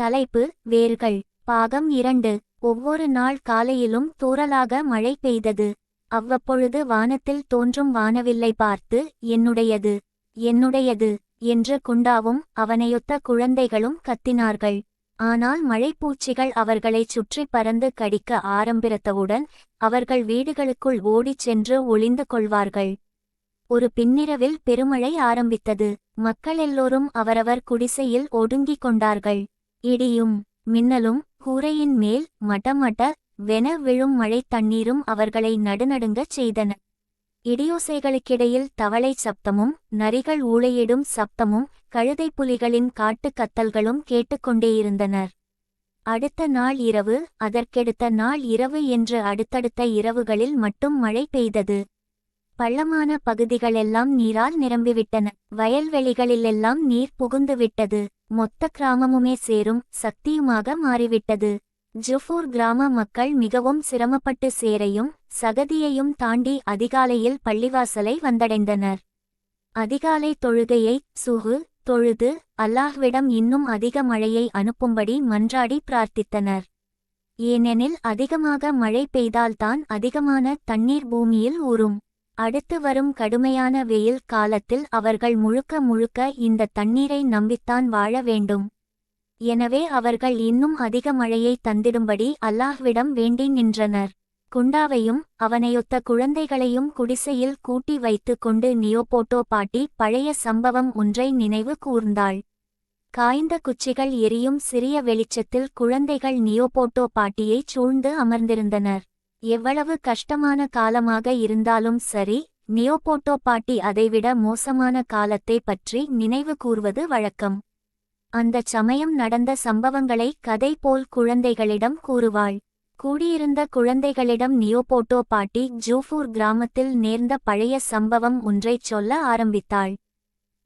தலைப்பு வேர்கள். பாகம் இரண்டு. ஒவ்வொரு நாள் காலையிலும் தூறலாக மழை பெய்தது. அவ்வப்பொழுது வானத்தில் தோன்றும் வானவில்லை பார்த்து என்னுடையது? என்னுடையது? என்று குண்டாவும் அவனையொத்த குழந்தைகளும் கத்தினார்கள். ஆனால் மழைப்பூச்சிகள் அவர்களைச் சுற்றி பறந்து கடிக்க ஆரம்பித்தவுடன் அவர்கள் வீடுகளுக்குள் ஓடிச் சென்று ஒளிந்து கொள்வார்கள். ஒரு பின்னிரவில் பெருமழை ஆரம்பித்தது. மக்கள் எல்லோரும் அவரவர் குடிசையில் ஒடுங்கிக் கொண்டார்கள். இடியும் மின்னலும் கூரையின் மேல் மட்டமட்ட வென விழும் மழைத் தண்ணீரும் அவர்களை நடுநடுங்கச் செய்தன. இடியோசைகளுக்கிடையில் தவளை சப்தமும் நரிகள் ஊளையிடும் சப்தமும் கழுதை புலிகளின் காட்டுக் கத்தல்களும் கேட்டுக்கொண்டேயிருந்தனர் அடுத்த நாள் இரவு அதற்கெடுத்த நாள் இரவு என்று அடுத்தடுத்த இரவுகளில் மட்டும் மழை பெய்தது. பள்ளமான பகுதிகளெல்லாம் நீரால் நிரம்பிவிட்டன. வயல்வெளிகளிலெல்லாம் நீர் புகுந்துவிட்டது. மொத்த கிராமமுமே சேரும் சக்தியுமாக மாறிவிட்டது. ஜுஃபூர் கிராம மக்கள் மிகவும் சிரமப்பட்டு சேரையும் சகதியையும் தாண்டி அதிகாலையில் பள்ளிவாசலை வந்தடைந்தனர். அதிகாலை தொழுகையை சுகு தொழுது அல்லாஹ்விடம் இன்னும் அதிக மழையை அனுப்பும்படி மன்றாடி பிரார்த்தித்தனர். ஏனெனில் அதிகமாக மழை பெய்தால்தான் அதிகமான தண்ணீர் பூமியில் ஊறும். அடுத்து வரும் கடுமையான வெயில் காலத்தில் அவர்கள் முழுக்க முழுக்க இந்த தண்ணீரை நம்பித்தான் வாழ வேண்டும். எனவே அவர்கள் இன்னும் அதிக மழையை தந்திடும்படி அல்லாஹ்விடம் வேண்டி நின்றனர். குண்டாவையும் அவனையொத்த குழந்தைகளையும் குடிசையில் கூட்டி வைத்து கொண்டு நியோபோட்டோ பாட்டி பழைய சம்பவம் ஒன்றை நினைவு கூர்ந்தாள். காய்ந்த குச்சிகள் எரியும் சிறிய வெளிச்சத்தில் குழந்தைகள் நியோபோட்டோ பாட்டியைச் சூழ்ந்து அமர்ந்திருந்தனர். எவ்வளவு கஷ்டமான காலமாக இருந்தாலும் சரி நியோபோட்டோ பாட்டி அதைவிட மோசமான காலத்தை பற்றி நினைவு கூர்வது வழக்கம். அந்தச் சமயம் நடந்த சம்பவங்களை கதை போல் குழந்தைகளிடம் கூறுவாள். கூடியிருந்த குழந்தைகளிடம் நியோபோட்டோ பாட்டி ஜூஃபூர் கிராமத்தில் நேர்ந்த பழைய சம்பவம் ஒன்றைச் சொல்ல ஆரம்பித்தாள்.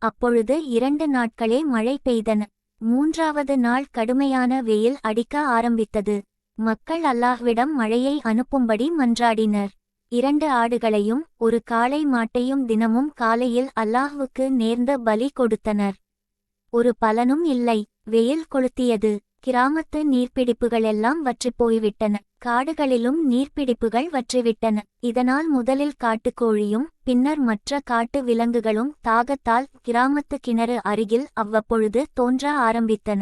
அப்பொழுது இரண்டு நாட்களே மழை பெய்தன. மூன்றாவது நாள் கடுமையான வெயில் அடிக்க ஆரம்பித்தது. மக்கள் அல்லாஹ்விடம் மழையை அனுப்பும்படி மன்றாடினர். இரண்டு ஆடுகளையும் ஒரு காளை மாட்டையும் தினமும் காலையில் அல்லாஹ்வுக்கு நேர்ந்த பலி கொடுத்தனர். ஒரு பலனும் இல்லை. வெயில் கொளுத்தியது. கிராமத்து நீர்ப்பிடிப்புகளெல்லாம் வற்றிப் போய்விட்டன காடுகளிலும் நீர்ப்பிடிப்புகள் வற்றிவிட்டன. இதனால் முதலில் காட்டுக்கோழியும் பின்னர் மற்ற காட்டு விலங்குகளும் தாகத்தால் கிராமத்து கிணறு அருகில் அவ்வப்பொழுது தோன்ற ஆரம்பித்தன.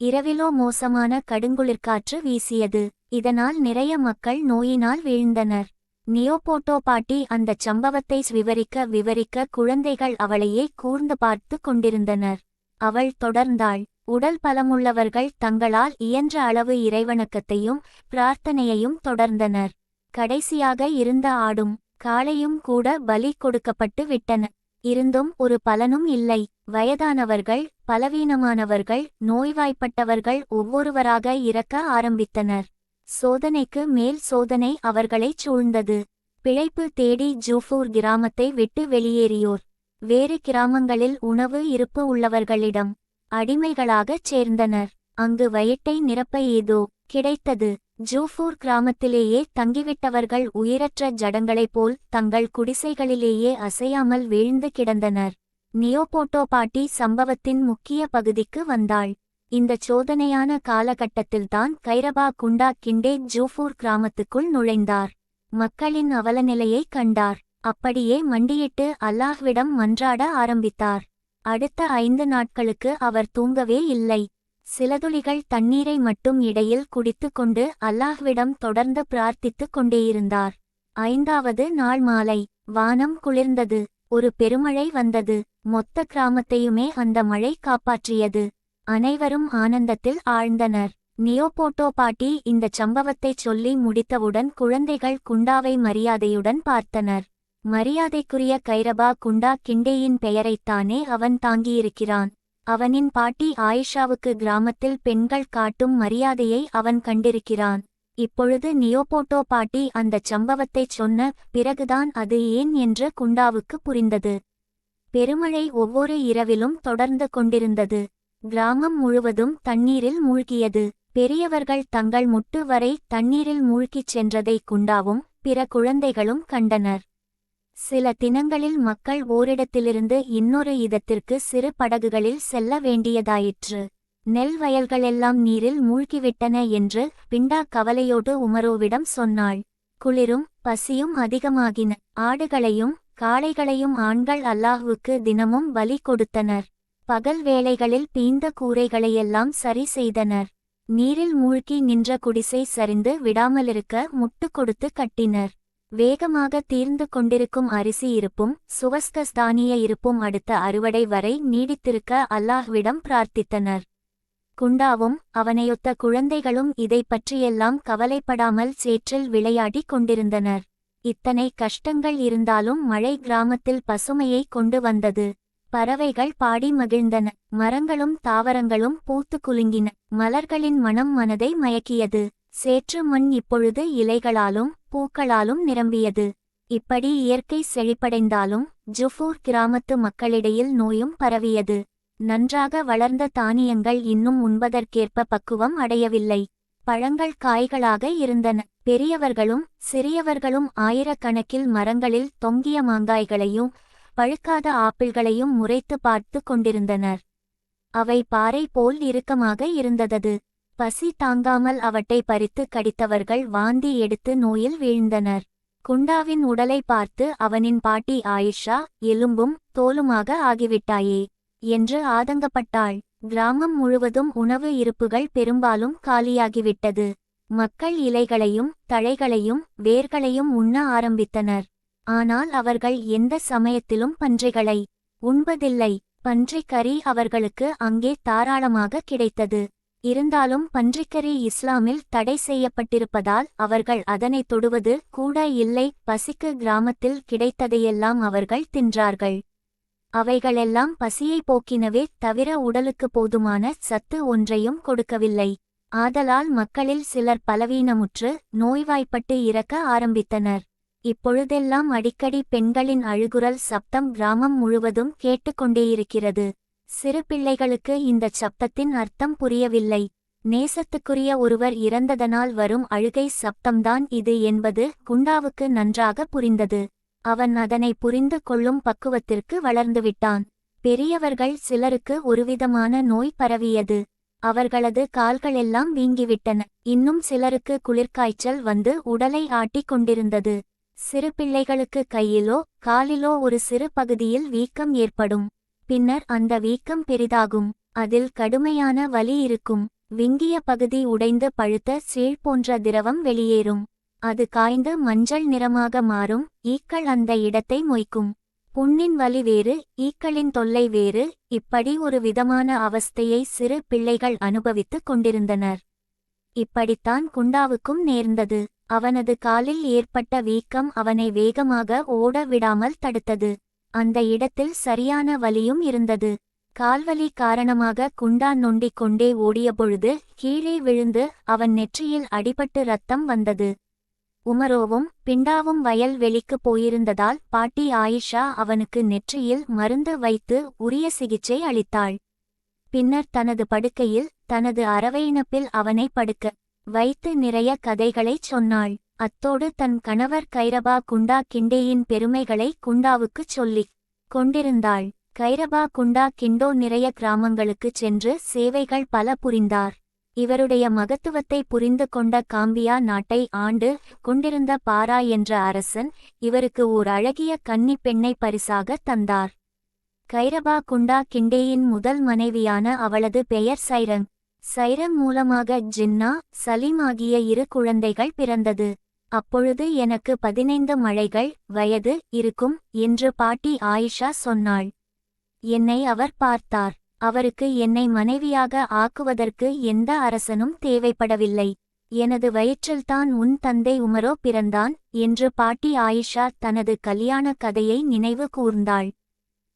இரவிலோ மோசமான கடுங்குளிர்காற்று வீசியது. இதனால் நிறைய மக்கள் நோயினால் வீழ்ந்தனர். நியோபோட்டோ பாட்டி அந்தச் சம்பவத்தை விவரிக்க விவரிக்க குழந்தைகள் அவளையே கூர்ந்து பார்த்து கொண்டிருந்தனர். அவள் தொடர்ந்தாள். உடல் பலமுள்ளவர்கள் தங்களால் இயன்ற அளவு இறைவணக்கத்தையும் பிரார்த்தனையையும் தொடர்ந்தனர். கடைசியாக இருந்த ஆடும் காளையும் கூட பலி கொடுக்கப்பட்டு விட்டன. இருந்தும் ஒரு பலனும் இல்லை. வயதானவர்கள் பலவீனமானவர்கள் நோய்வாய்ப்பட்டவர்கள் ஒவ்வொருவராக இறக்க ஆரம்பித்தனர். சோதனைக்கு மேல் சோதனை அவர்களைச் சூழ்ந்தது. பிழைப்பு தேடி ஜூஃபூர் கிராமத்தை விட்டு வெளியேறியோர். வேறு கிராமங்களில் உணவு இருப்பு உள்ளவர்களிடம் அடிமைகளாகச் சேர்ந்தனர். அங்கு வயிட்டை நிரப்ப ஏதோ கிடைத்தது. ஜூஃபூர் கிராமத்திலேயே தங்கிவிட்டவர்கள் உயிரற்ற ஜடங்களைப் போல் தங்கள் குடிசைகளிலேயே அசையாமல் வீழ்ந்து கிடந்தனர். நியோபோட்டோ பாட்டி சம்பவத்தின் முக்கிய பகுதிக்கு வந்தாள். இந்தச் சோதனையான காலகட்டத்தில்தான் கைரபா குண்டா கிண்டே ஜூஃபூர் கிராமத்துக்குள் நுழைந்தார். மக்களின் அவலநிலையைக் கண்டார். அப்படியே மண்டியிட்டு அல்லாஹ்விடம் மன்றாட ஆரம்பித்தார். அடுத்த ஐந்து நாட்களுக்கு அவர் தூங்கவே இல்லை. சிலதுளிகள் தண்ணீரை மட்டும் இடையில் குடித்து கொண்டு அல்லாஹ்விடம் தொடர்ந்து பிரார்த்தித்துக் கொண்டேயிருந்தார். ஐந்தாவது நாள் மாலை. வானம் குளிர்ந்தது. ஒரு பெருமழை வந்தது. மொத்த கிராமத்தையுமே அந்த மழை காப்பாற்றியது. அனைவரும் ஆனந்தத்தில் ஆழ்ந்தனர். நியோபோட்டோ பாட்டி இந்தச் சம்பவத்தைச் சொல்லி முடித்தவுடன் குழந்தைகள் குண்டாவை மரியாதையுடன் பார்த்தனர். மரியாதைக்குரிய கைரபா குண்டா கிண்டேயின் பெயரைத்தானே அவன் தாங்கியிருக்கிறான். அவனின் பாட்டி ஆயிஷாவுக்கு கிராமத்தில் பெண்கள் காட்டும் மரியாதையை அவன் கண்டிருக்கிறான். இப்பொழுது நியோபோட்டோ பாட்டி அந்தச் சம்பவத்தைச் சொன்ன பிறகுதான் அது ஏன் என்று குண்டாவுக்கு புரிந்தது. பெருமழை ஒவ்வொரு இரவிலும் தொடர்ந்து கொண்டிருந்தது. கிராமம் முழுவதும் தண்ணீரில் மூழ்கியது. பெரியவர்கள் தங்கள் முட்டு வரை தண்ணீரில் மூழ்கிச் சென்றதை குண்டாவும் பிற குழந்தைகளும் கண்டனர். சில தினங்களில் மக்கள் ஓரிடத்திலிருந்து இன்னொரு இதத்திற்கு சிறு படகுகளில் செல்ல வேண்டியதாயிற்று. நெல் வயல்களெல்லாம் நீரில் மூழ்கிவிட்டன என்று பிண்டா கவலையோடு உமரோவிடம் சொன்னாள். குளிரும் பசியும் அதிகமாகின. ஆடுகளையும் காளைகளையும் ஆண்கள் அல்லாஹ்வுக்கு தினமும் பலி கொடுத்தனர். பகல் வேளைகளில் பீந்த கூரைகளையெல்லாம் சரி செய்தனர். நீரில் மூழ்கி நின்ற குடிசை சரிந்து விடாமலிருக்க முட்டு கொடுத்து கட்டினர். வேகமாக தீர்ந்து கொண்டிருக்கும் அரிசி இருப்பும் சுவஸ்கஸ்தானிய இருப்பும் அடுத்த அறுவடை வரை நீடித்திருக்க அல்லாஹ்விடம் பிரார்த்தித்தனர். குண்டாவும் அவனையொத்த குழந்தைகளும் இதை பற்றியெல்லாம் கவலைப்படாமல் சேற்றில் விளையாடிக் கொண்டிருந்தனர். இத்தனை கஷ்டங்கள் இருந்தாலும் மழை கிராமத்தில் பசுமையை கொண்டு வந்தது. பறவைகள் பாடி மகிழ்ந்தன. மரங்களும் தாவரங்களும் பூத்து குலுங்கின. மலர்களின் மனம் மனதை மயக்கியது. சேற்று மண் இப்பொழுது இலைகளாலும் பூக்களாலும் நிரம்பியது. இப்படி இயற்கை செழிப்படைந்தாலும் ஜுஃபூர் கிராமத்து மக்களிடையில் நோயும் பரவியது. நன்றாக வளர்ந்த தானியங்கள் இன்னும் உண்பதற்கேற்ப பக்குவம் அடையவில்லை. பழங்கள் காய்களாக இருந்தன. பெரியவர்களும் சிறியவர்களும் ஆயிரக்கணக்கில் மரங்களில் தொங்கிய மாங்காய்களையும் பழுக்காத ஆப்பிள்களையும் முறைத்து பார்த்து கொண்டிருந்தனர். அவை பாறை போல் இறுக்கமாக இருந்தது பசி தாங்காமல் அவற்றை பறித்து கடித்தவர்கள் வாந்தி எடுத்து நோயில் வீழ்ந்தனர். குண்டாவின் உடலை பார்த்து அவனின் பாட்டி ஆயிஷா எலும்பும் தோலுமாக ஆகிவிட்டாயே என்று ஆதங்கப்பட்டாள். கிராமம் முழுவதும் உணவு இருப்புகள் பெரும்பாலும் காலியாகிவிட்டது. மக்கள் இலைகளையும் தழைகளையும் வேர்களையும் உண்ண ஆரம்பித்தனர். ஆனால் அவர்கள் எந்த சமயத்திலும் பன்றிகளை உண்பதில்லை. பன்றிக்கறி அவர்களுக்கு அங்கே தாராளமாக கிடைத்தது. இருந்தாலும் பன்றிக்கறி இஸ்லாமில் தடை செய்யப்பட்டிருப்பதால் அவர்கள் அதனை தொடுவது கூட இல்லை. பசிக்கு கிராமத்தில் கிடைத்ததையெல்லாம் அவர்கள் தின்றார்கள். அவைகளெல்லாம் பசியை போக்கினவே தவிர உடலுக்கு போதுமான சத்து ஒன்றையும் கொடுக்கவில்லை. ஆதலால் மக்களில் சிலர் பலவீனமுற்று நோய்வாய்ப்பட்டு இறக்க ஆரம்பித்தனர். இப்பொழுதெல்லாம் அடிக்கடி பெண்களின் அழுகுரல் சப்தம் கிராமம் முழுவதும் கேட்டுக்கொண்டேயிருக்கிறது சிறு பிள்ளைகளுக்கு இந்தச் சப்தத்தின் அர்த்தம் புரியவில்லை. நேசத்துக்குரிய ஒருவர் இறந்ததனால் வரும் அழுகை சப்தம்தான் இது என்பது குண்டாவுக்கு நன்றாக புரிந்தது. அவன் அதனை புரிந்து கொள்ளும் பக்குவத்திற்கு வளர்ந்துவிட்டான். பெரியவர்கள் சிலருக்கு ஒருவிதமான நோய் பரவியது. அவர்களது கால்களெல்லாம் வீங்கிவிட்டன. இன்னும் சிலருக்கு குளிர்காய்ச்சல் வந்து உடலை ஆட்டிக் கொண்டிருந்தது. சிறு பிள்ளைகளுக்கு கையிலோ காலிலோ ஒரு சிறு பகுதியில் வீக்கம் ஏற்படும். பின்னர் அந்த வீக்கம் பெரிதாகும். அதில் கடுமையான வலி இருக்கும். விங்கிய பகுதி உடைந்து பழுத்த சீழ் போன்ற திரவம் வெளியேறும். அது காய்ந்து மஞ்சள் நிறமாக மாறும். ஈக்கள் அந்த இடத்தை மொய்க்கும். புண்ணின் வலி வேறு ஈக்களின் தொல்லை வேறு இப்படி ஒரு விதமான அவஸ்தையை சிறு பிள்ளைகள் அனுபவித்துக் கொண்டிருந்தனர். இப்படித்தான் குண்டாவுக்கும் நேர்ந்தது. அவனது காலில் ஏற்பட்ட வீக்கம் அவனை வேகமாக ஓட விடாமல் தடுத்தது. அந்த இடத்தில் சரியான வலியும் இருந்தது. கால்வலி காரணமாக குண்டா நொண்டிக் கொண்டே ஓடியபொழுது கீழே விழுந்து அவன் நெற்றியில் அடிபட்டு ரத்தம் வந்தது. உமரோவும் பிண்டாவும் வயல் வெளிக்குப் போயிருந்ததால் பாட்டி ஆயிஷா அவனுக்கு நெற்றியில் மருந்து வைத்து உரிய சிகிச்சை அளித்தாள். பின்னர் தனது படுக்கையில் தனது அரவையினப்பில் அவனை படுக்க வைத்து நிறைய கதைகளைச் சொன்னாள். அத்தோடு தன் கணவர் கைரபா குண்டா கிண்டேயின் பெருமைகளை குண்டாவுக்குச் சொல்லிக் கொண்டிருந்தாள். கைரபா குண்டா கிண்டோ நிறைய கிராமங்களுக்குச் சென்று சேவைகள் பல புரிந்தார். இவருடைய மகத்துவத்தை புரிந்து கொண்ட காம்பியா நாட்டை ஆண்டு கொண்டிருந்த பாரா என்ற அரசன் இவருக்கு ஓர் அழகிய கன்னிப் பெண்ணை பரிசாக தந்தார். கைரபா குண்டா கிண்டேயின் முதல் மனைவியான அவளது பெயர் சைரங். சைரங் மூலமாக ஜின்னா சலீம் ஆகிய இரு குழந்தைகள் பிறந்தது. அப்பொழுது எனக்கு பதினைந்து மழைகள் வயது இருக்கும் என்று பாட்டி ஆயிஷா சொன்னாள். என்னை அவர் பார்த்தார். அவருக்கு என்னை மனைவியாக ஆக்குவதற்கு எந்த அரசனும் தேவைப்படவில்லை. எனது வயிற்றில்தான் உன் தந்தை உமரோ பிறந்தான் என்று பாட்டி ஆயிஷா தனது கல்யாண கதையை நினைவு கூர்ந்தாள்.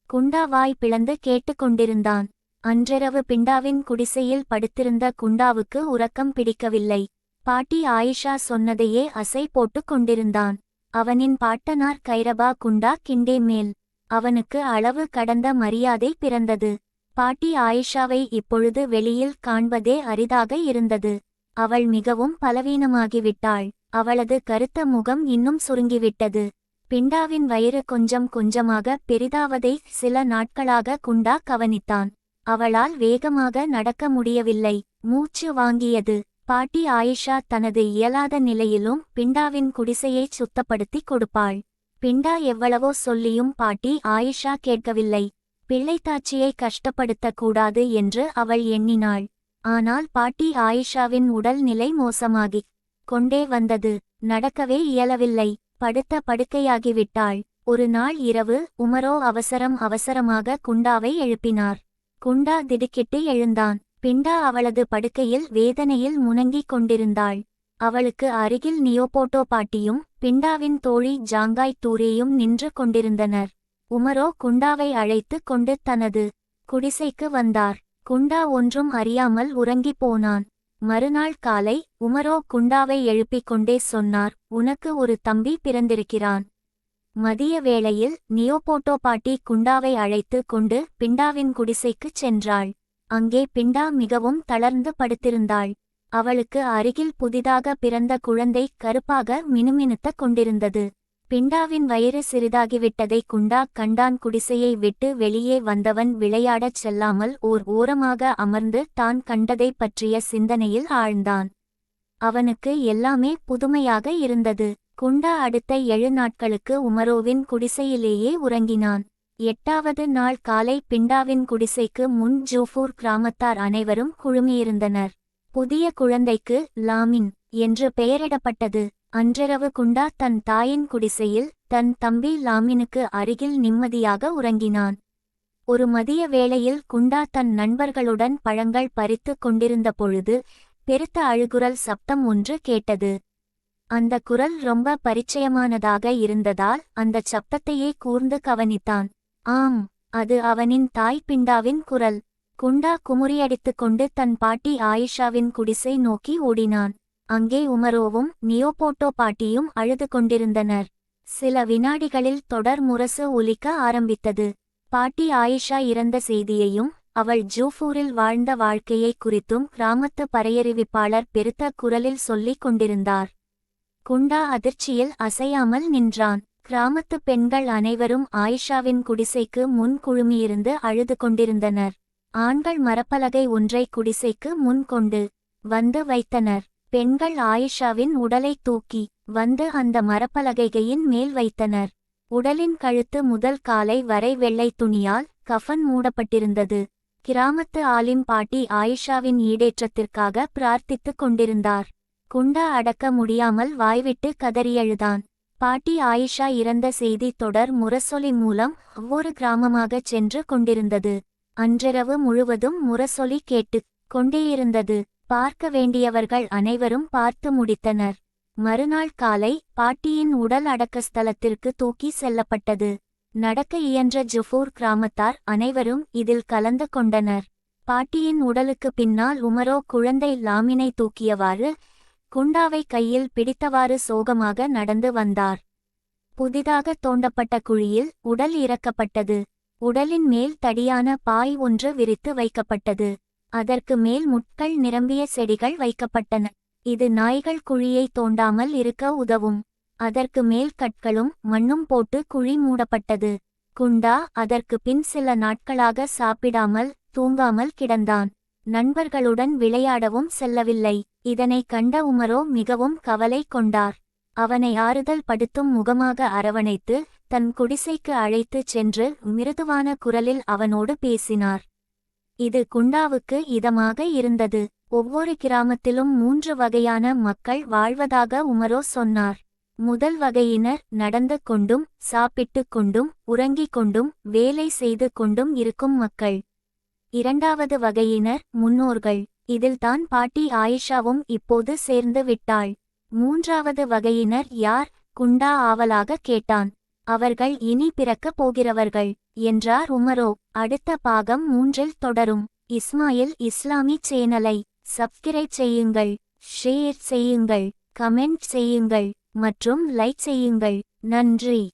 குண்டா வாய் பிளந்து கேட்டுக்கொண்டிருந்தான் அன்றிரவு பிண்டாவின் குடிசையில் படுத்திருந்த குண்டாவுக்கு உறக்கம் பிடிக்கவில்லை. பாட்டி ஆயிஷா சொன்னதையே அசை போட்டுக் கொண்டிருந்தான். அவனின் பாட்டனார் கைரபா குண்டா கிண்டே மேல். அவனுக்கு அளவு கடந்த மரியாதை பிறந்தது. பாட்டி ஆயிஷாவை இப்பொழுது வெளியில் காண்பதே அரிதாக இருந்தது. அவள் மிகவும் பலவீனமாகிவிட்டாள். அவளது கருத்த முகம் இன்னும் சுருங்கிவிட்டது. பிண்டாவின் வயிறு கொஞ்சம் கொஞ்சமாக பெரிதாவதை சில நாட்களாக குண்டா கவனித்தான். அவளால் வேகமாக நடக்க முடியவில்லை. மூச்சு வாங்கியது. பாட்டி ஆயிஷா தனது இயலாத நிலையிலும் பிண்டாவின் குடிசையைச் சுத்தப்படுத்தி கொடுப்பாள். பிண்டா எவ்வளவோ சொல்லியும் பாட்டி ஆயிஷா கேட்கவில்லை. பிள்ளைத்தாச்சியை கஷ்டப்படுத்தக்கூடாது என்று அவள் எண்ணினாள். ஆனால் பாட்டி ஆயிஷாவின் உடல்நிலை மோசமாகிக் கொண்டே வந்தது. நடக்கவே இயலவில்லை. படுத்த படுக்கையாகிவிட்டாள். ஒரு நாள் இரவு உமரோ அவசரம் அவசரமாக குண்டாவை எழுப்பினார். குண்டா திடுக்கிட்டு எழுந்தான். பிண்டா அவளது படுக்கையில் வேதனையில் முணங்கிக் கொண்டிருந்தாள். அவளுக்கு அருகில் நியோபோட்டோ பாட்டியும் பிண்டாவின் தோழி ஜாங்காய் தூரேயும் நின்று கொண்டிருந்தனர். உமரோ குண்டாவை அழைத்து கொண்டு தனது குடிசைக்கு வந்தார். குண்டா ஒன்றும் அறியாமல் உறங்கிப் போனான். மறுநாள் காலை உமரோ குண்டாவை எழுப்பிக் கொண்டே சொன்னார் உனக்கு ஒரு தம்பி பிறந்திருக்கிறான். மதிய வேளையில் நியோபோட்டோ பாட்டி குண்டாவை அழைத்து கொண்டு பிண்டாவின் குடிசைக்குச் சென்றாள். அங்கே பிண்டா மிகவும் தளர்ந்து படுத்திருந்தாள். அவளுக்கு அருகில் புதிதாக பிறந்த குழந்தை கருப்பாக மினுமினுத்த கொண்டிருந்தது. பிண்டாவின் வயிறு சிறிதாகிவிட்டதை குண்டா கண்டான் குடிசையை விட்டு வெளியே வந்தவன் விளையாடச் செல்லாமல் ஓர் ஓரமாக அமர்ந்து தான் கண்டதை பற்றிய சிந்தனையில் ஆழ்ந்தான். அவனுக்கு எல்லாமே புதுமையாக இருந்தது. குண்டா அடுத்த ஏழு நாட்களுக்கு உமரோவின் குடிசையிலேயே உறங்கினான். எட்டாவது நாள் காலை பிண்டாவின் குடிசைக்கு முன் ஜூஃபூர் கிராமத்தார் அனைவரும் குழுமியிருந்தனர். புதிய குழந்தைக்கு லாமின் என்று பெயரிடப்பட்டது. அன்றிரவு குண்டா தன் தாயின் குடிசையில் தன் தம்பி லாமினுக்கு அருகில் நிம்மதியாக உறங்கினான். ஒரு மதிய வேளையில் குண்டா தன் நண்பர்களுடன் பழங்கள் பறித்து கொண்டிருந்த பொழுது பெருத்த அழுகுரல் சப்தம் ஒன்று கேட்டது. அந்த குரல் ரொம்ப பரிச்சயமானதாக இருந்ததால் அந்த சப்தத்தையே கூர்ந்து கவனித்தான். ஆம் அது அவனின் தாய் பிண்டாவின் குரல். குண்டா குமுறியடித்துக் கொண்டு தன் பாட்டி ஆயிஷாவின் குடிசை நோக்கி ஓடினான். அங்கே உமரோவும் நியோபோட்டோ பாட்டியும் அழுது கொண்டிருந்தனர். சில வினாடிகளில் தொடர் முரசு ஒலிக்க ஆரம்பித்தது. பாட்டி ஆயிஷா இறந்த செய்தியையும் அவள் ஜூஃபூரில் வாழ்ந்த வாழ்க்கையை குறித்தும் கிராமத்து பறையறிவிப்பாளர் பெருத்த குரலில் சொல்லிக் கொண்டிருந்தார். குண்டா அதிர்ச்சியில் அசையாமல் நின்றான். கிராமத்து பெண்கள் அனைவரும் ஆயிஷாவின் குடிசைக்கு முன் குழுமியிருந்து அழுது கொண்டிருந்தனர். ஆண்கள் மரப்பலகை ஒன்றை குடிசைக்கு முன் கொண்டு வந்து வைத்தனர். பெண்கள் ஆயிஷாவின் உடலை தூக்கி வந்து அந்த மரப்பலகைகையின் மேல் வைத்தனர். உடலின் கழுத்து முதல் காலை வரை வெள்ளை துணியால் கஃபன் மூடப்பட்டிருந்தது. கிராமத்து ஆலிம் பாட்டி ஆயிஷாவின் ஈடேற்றத்திற்காக பிரார்த்தித்துக் கொண்டிருந்தார். குண்டா அடக்க முடியாமல் வாய்விட்டு கதறியழுதான் பாட்டி ஆயிஷா இறந்த செய்தி தொடர் முரசொலி மூலம் ஒவ்வொரு கிராமமாகச் சென்று கொண்டிருந்தது. அன்றிரவு முழுவதும் முரசொலி கேட்டுக் கொண்டேயிருந்தது. பார்க்க வேண்டியவர்கள் அனைவரும் பார்த்து முடித்தனர். மறுநாள் காலை பாட்டியின் உடல் அடக்க ஸ்தலத்திற்கு தூக்கி செல்லப்பட்டது. நடக்க இயன்ற ஜுஃபூர் கிராமத்தார் அனைவரும் இதில் கலந்து கொண்டனர். பாட்டியின் உடலுக்கு பின்னால் உமரோ குழந்தை லாமினை தூக்கியவாறு குண்டாவை கையில் பிடித்தவாறு சோகமாக நடந்து வந்தார். புதிதாக தோண்டப்பட்ட குழியில் உடல் இறக்கப்பட்டது. உடலின் மேல் தடியான பாய் ஒன்று விரித்து வைக்கப்பட்டது. அதற்கு மேல் முட்கள் நிரம்பிய செடிகள் வைக்கப்பட்டன. இது நாய்கள் குழியை தோண்டாமல் இருக்க உதவும். அதற்கு மேல் கற்களும் மண்ணும் போட்டு குழி மூடப்பட்டது. குண்டா அதற்கு பின் சில நாட்களாக சாப்பிடாமல் தூங்காமல் கிடந்தான். நண்பர்களுடன் விளையாடவும் செல்லவில்லை. இதனை கண்ட உமரோ மிகவும் கவலை கொண்டார். அவனை ஆறுதல் படுத்தும் முகமாக அரவணைத்து தன் குடிசைக்கு அழைத்துச் சென்று மிருதுவான குரலில் அவனோடு பேசினார். இது குண்டாவுக்கு இதமாக இருந்தது. ஒவ்வொரு கிராமத்திலும் மூன்று வகையான மக்கள் வாழ்வதாக உமரோ சொன்னார். முதல் வகையினர் நடந்து கொண்டும் சாப்பிட்டுக் கொண்டும் உறங்கிக் கொண்டும் வேலை செய்து கொண்டும் இருக்கும் மக்கள். இரண்டாவது வகையினர் முன்னோர்கள். இதில்தான் பாட்டி ஆயிஷாவும் இப்போது சேர்ந்து விட்டாள். மூன்றாவது வகையினர் யார்? குண்டா ஆவலாக கேட்டான். அவர்கள் இனி பிறக்கப் போகிறவர்கள் என்றார் உமரோ. அடுத்த பாகம் மூன்றில் தொடரும். இஸ்மாயில் இஸ்லாமி சேனலை சப்ஸ்கிரைப் செய்யுங்கள் ஷேர் செய்யுங்கள் கமெண்ட் செய்யுங்கள் மற்றும் லைக் செய்யுங்கள். நன்றி.